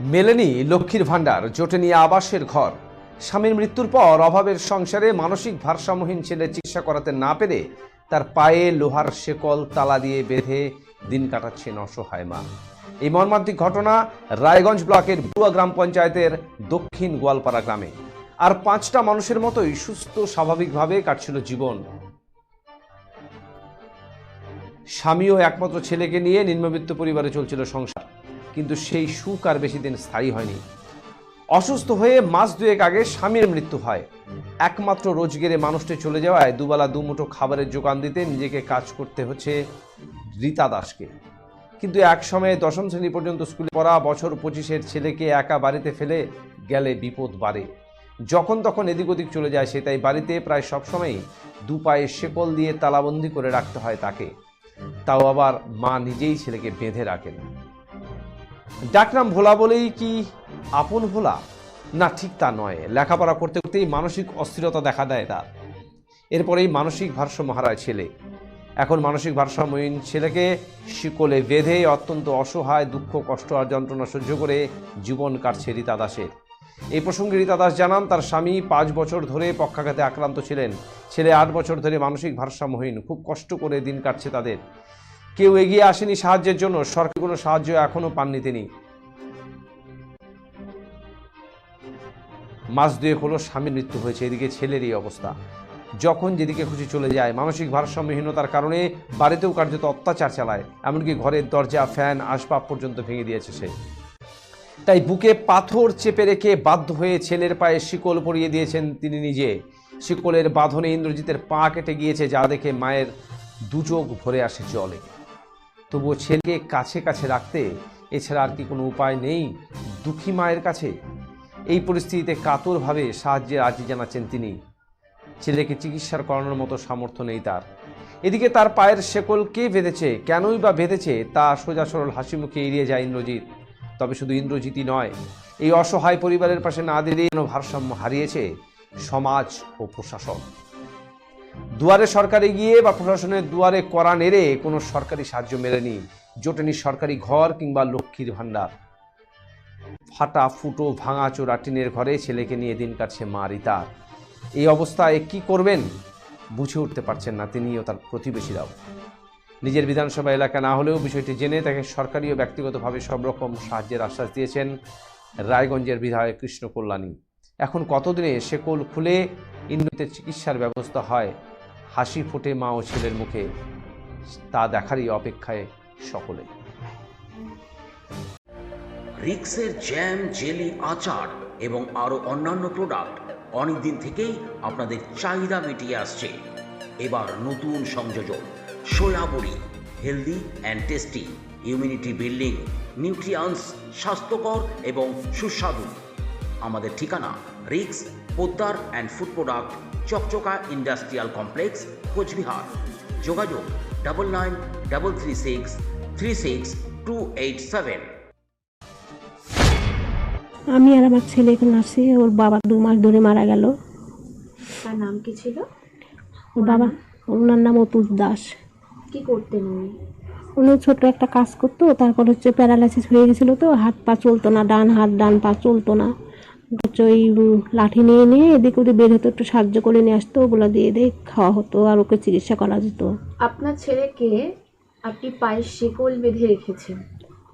মেলেনি, লক্ষ্মীর ভাণ্ডার, জোটে নিয়ে আবাসের ঘর। স্বামীর মৃত্যুর পর অভাবের সংসারে মানসিক ভারসাম্যহীন ছেলে চিকিৎসা করাতে না পেরে তার পায়ে লোহার শেকল, তালা দিয়ে বেঁধে দিন কাটাচ্ছেন অসহায় মা। এই মর্মান্তিক ঘটনা রায়গঞ্জ ব্লকের বুয়া গ্রাম পঞ্চায়েতের দক্ষিণ গোয়ালপাড়া গ্রামে। আর পাঁচটা মানুষের মতোই সুস্থ, স্বাভাবিকভাবে কাটছিল জীবন। স্বামী ও একমাত্র ছেলেকে নিয়ে নিম্নবিত্ত পরিবারে চলছিল সংসার। কিন্তু সেই সুখ আর বেশি দিন স্থায়ী হয়নি। অসুস্থ হয়ে মাস দুয়েক আগে স্বামীর মৃত্যু হয়। একমাত্র রোজগেরে মানুষটি চলে যাওয়ায় দুবেলা দুমুঠো খাবারের যোগান দিতে নিজেকে কাজ করতে হচ্ছে রীতা দাসকে। কিন্তু এক সময়ে দশম শ্রেণি পর্যন্ত স্কুলে পড়া বছর পঁচিশের ছেলেকে একা বাড়িতে ফেলে গেলে বিপদ বাড়ে। যখন তখন এদিক ওদিক চলে যায় সে, তাই বাড়িতে প্রায় সবসময়ই দু পায়ে শেকল দিয়ে তালাবন্দি করে রাখতে হয় তাকে। তাও আবার মা নিজেই ছেলেকে বেঁধে রাখেন। ডাকনাম ভোলা বলেই কি আপন ভোলা? না, ঠিক তা নয়। লেখাপড়া করতে করতেই মানসিক অস্থিরতা দেখা দেয় তার। এরপরেই মানসিক ভারসাম্য হারায় ছেলে। এখন মানসিক ভারসাম্যহীন ছেলেকে শিকলে বেঁধে অত্যন্ত অসহায়, দুঃখ, কষ্ট আর যন্ত্রণা সহ্য করে জীবন কাটছে রীতা দাসের। এই প্রসঙ্গে রীতা দাস জানান, তার স্বামী পাঁচ বছর ধরে পক্ষাঘাতে আক্রান্ত ছিলেন। ছেলে আট বছর ধরে মানসিক ভারসাম্যহীন। খুব কষ্ট করে দিন কাটছে তাদের। কেউ এগিয়ে আসেনি সাহায্যের জন্য। সরকারি কোনো সাহায্য এখনও পাননি তিনি। মাস দুয়েক হলো স্বামীর মৃত্যু হয়েছে, এদিকে ছেলের এই অবস্থা। যখন যেদিকে খুশি চলে যায়, মানসিক ভারসাম্যহীনতার কারণে বাড়িতেও কার্যত অত্যাচার চালায়, এমনকি ঘরের দরজা, ফ্যান, আসবাব পর্যন্ত ভেঙে দিয়েছে সে। তাই বুকে পাথর চেপে রেখে বাধ্য হয়ে ছেলের পায়ে শিকল পরিয়ে দিয়েছেন তিনি নিজে। শিকলের বাঁধনে ইন্দ্রজিতের পা কেটে গিয়েছে, যা দেখে মায়ের দুচোখ ভরে আসে জলে। তবুও ছেলেকে কাছে কাছে রাখতে এছাড়া আর কি কোনো উপায় নেই দুঃখী মায়ের কাছে? এই পরিস্থিতিতে কাতরভাবে সাহায্যের আর্জি জানাচ্ছেন তিনি। ছেলেকে চিকিৎসার করানোর মতো সামর্থ্য নেই তার। এদিকে তার পায়ের শেকল কে বেঁধেছে, কেনই বা বেঁধেছে, তা সোজা সরল হাসি মুখে এড়িয়ে যায় ইন্দ্রজিৎ। তবে শুধু ইন্দ্রজিৎই নয়, এই অসহায় পরিবারের পাশে না যেন ভারসাম্য হারিয়েছে সমাজ ও প্রশাসন। দুয়ারে সরকারে গিয়ে বা প্রশাসনের দুয়ারে করা নেড়ে কোনো সরকারি সাহায্য মেলেনি। জোটেনি সরকারি ঘর কিংবা লক্ষ্মীর ভাণ্ডার। ফাটা, ফুটো, ভাঙা চোরা টিনের ঘরে ছেলেকে নিয়ে দিন কাটছে মা রিতার এই অবস্থায় কি করবেন? বুঝে উঠতে পারছেন না তিনিও তার প্রতিবেশীরাও। নিজের বিধানসভা এলাকা না হলেও বিষয়টি জেনে তাকে সরকারি ও ব্যক্তিগতভাবে সব রকম সাহায্যের আশ্বাস দিয়েছেন রায়গঞ্জের বিধায়ক কৃষ্ণ কল্যাণী। এখন কতদিনে শেকল খুলে ইন্দ্রতে চিকিৎসার ব্যবস্থা হয়? হাসি ফোটে মা ও ছেলের মুখে। তা দেখারই অপেক্ষায় সকলে। রিক্সের জ্যাম, জেলি, আচার এবং আরও অন্যান্য প্রোডাক্ট অনেক দিন থেকেই আপনাদের চাহিদা মিটিয়ে আসছে। এবার নতুন সংযোজন। সয়াবড়ি healthy and tasty immunity building nutrients স্বাস্থ্যকর এবং সুস্বাদু। আমাদের ঠিকানা রিক্স Poddar and food product Chakchaka industrial complex Cooch Behar. যোগাযোগ double nine double three six three six two eight seven আমি আর আমার ছেলে এখন আসি ওর বাবা দু মাস ধরে মারা গেল। তার নাম কি ছিল? ওর বাবা ওনার নাম অতুল দাস। কি করতেন উনি? উনি ছোট একটা কাজ করতো তারপর হচ্ছে প্যারালাইসিস হয়ে গেছিল তো হাত পা চলতো না ডান হাত ডান পা চলতো না। হচ্ছে ওই লাঠি নিয়ে নিয়ে এদিক ওদিক বের হতো একটু সাহায্য করে নিয়ে আসতো ওগুলো দিয়ে দিয়ে খাওয়া হতো আর ওকে চিকিৎসা করা যেত। আপনার ছেলেকে আপনি পায়ে শিকল বেঁধে রেখেছেন।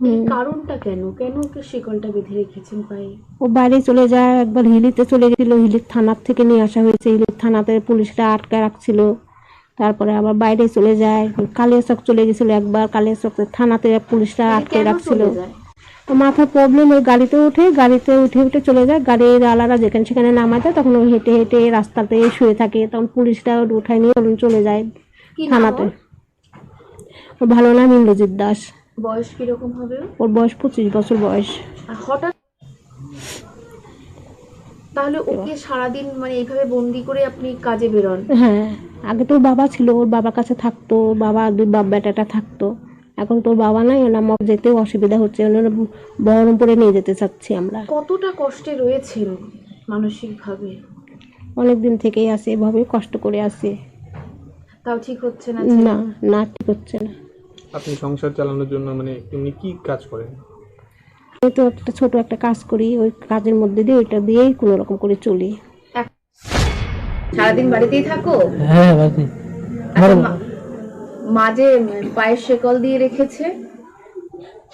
এই কারণটা কেন? কেন ওকে শিকলটা বেঁধে রেখেছেন পায়ে? ও বাইরে চলে যায় একবার হিলিতে চলে গেছিল হিলির থানার থেকে নিয়ে আসা হয়েছে। হিলির থানাতে পুলিশরা আটকে রাখছিল। তারপরে আবার বাইরে চলে যায় কালিয়াচক চলে গেছিল একবার কালিয়াচক থানাতে পুলিশরা আটকে কেন রাখছিল। মাথার প্রবলেম ওই গাড়িতে উঠে গাড়িতে উঠে উঠে চলে যায়। গাড়ির আলারা যেখানে সেখানে নামা যায় তখন ওই হেঁটে হেঁটে রাস্তাতে শুয়ে থাকে। তখন পুলিশরা উঠায় নিয়ে ওরম চলে যায় থানাতে। ওর? ভালো নাম ইন্দ্রজিৎ দাস। বয়স কীরকম হবে ওর? বয়স পঁচিশ বছর বয়স। হঠাৎ তাহলে ওকে সারাদিন মানে এইভাবে বন্দি করে আপনি কাজে বেরোন? হ্যাঁ আগে তো বাবা ছিল ওর বাবার কাছে থাকতো বাবা দুই বাপ বেটাটা থাকতো। এখন তোর বাবা নাই ওর আমার যেতেও অসুবিধা হচ্ছে ওনার বহরমপুরে নিয়ে যেতে চাচ্ছি আমরা। কতটা কষ্টে রয়েছেন মানসিকভাবে? অনেক দিন থেকেই আসে এভাবে কষ্ট করে আসে। তাও ঠিক হচ্ছে না না না ঠিক হচ্ছে না। আপনি সংসার চালানোর জন্য মানে এমনি কি কাজ করেন? এই তো একটা ছোট একটা কাজ করি ওই কাজের মধ্যে দিয়ে ওইটা দিয়েই কোনো রকম করে চলি। সারাদিন বাড়িতেই থাকো? হ্যাঁ বাড়িতে মা- মা যে পায়ের শেকল দিয়ে রেখেছে।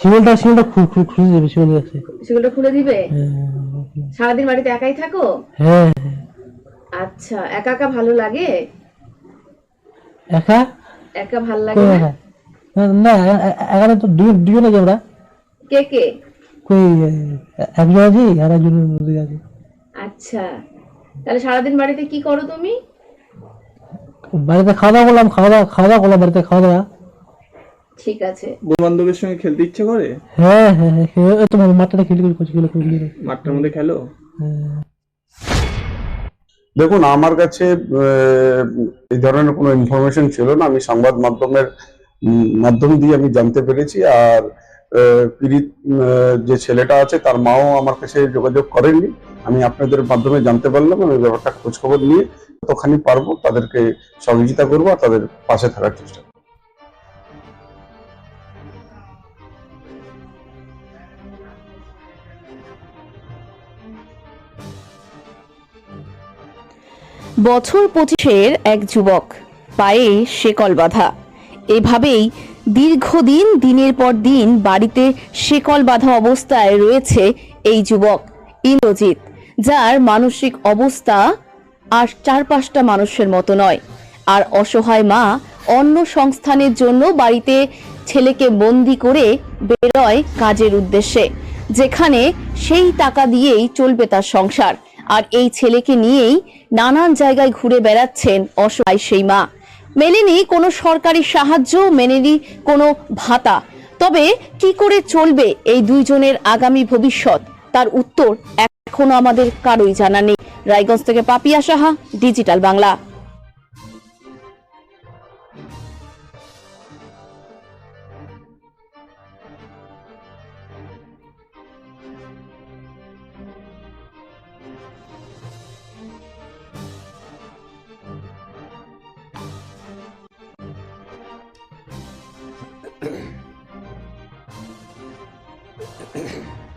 শিমলটা শিমলটা খুলে দেবে শিমল আছে। সেগুলো খুলে দিবে? হ্যাঁ। সারাদিন বাড়িতে একাই থাকো? হ্যাঁ আচ্ছা একা একা ভালো লাগে? একা? একা ভালো লাগে না? একা? তো দুজন দুজন আছি আমরা। কে কে? কই একজন আছি আর একজন আছে। আচ্ছা তাহলে সারাদিন বাড়িতে কি করো তুমি? বাড়িতে খাওয়া দাওয়া করলাম খাওয়া দাওয়া খাওয়া দাওয়া করলাম বাড়িতে খাওয়া দাওয়া। ঠিক আছে। বন্ধু বান্ধবের সঙ্গে খেলতে ইচ্ছে করে? হ্যাঁ হ্যাঁ হ্যাঁ ওই তোমার মাঠটা খেলি করে করছি খেলে করলি মাঠটার মধ্যে খেলো? হ্যাঁ। দেখুন আমার কাছে আহ, এই ধরনের কোনো ইনফরমেশন ছিল না। আমি সংবাদ মাধ্যমের মাধ্যম দিয়ে আমি জানতে পেরেছি। আর আহ, পীড়িত যে ছেলেটা আছে তার মাও আমার কাছে যোগাযোগ করেননি আমি আপনাদের মাধ্যমে জানতে পারলাম, আমি ব্যাপারটা খোঁজ খবর নিয়ে কতখানি পারব তাদেরকে সহযোগিতা করব আর তাদের পাশে থাকার চেষ্টা। বছর পঁচিশের এক যুবক, পায়ে শেকল বাঁধা এভাবেই দীর্ঘদিন, দিনের পর দিন বাড়িতে শেকল বাঁধা অবস্থায় রয়েছে এই যুবক, ইন্দ্রজিৎ, যার মানসিক অবস্থা আর চার পাঁচটা মানুষের মতো নয়। আর অসহায় মা অন্য সংস্থানের জন্য বাড়িতে ছেলেকে বন্দি করে বেরোয় কাজের উদ্দেশ্যে, যেখানে সেই টাকা দিয়েই চলবে তার সংসার। আর এই ছেলেকে নিয়েই নানান জায়গায় ঘুরে বেড়াচ্ছেন অসহায় সেই মা। মেলেনি কোনো সরকারি সাহায্য মেলেনি কোনো ভাতা। তবে কি করে চলবে এই দুইজনের আগামী ভবিষ্যৎ? তার উত্তর এখনও আমাদের কারোই জানা নেই। রায়গঞ্জ থেকে পাপিয়া সাহা, ডিজিটাল বাংলা। Ahem.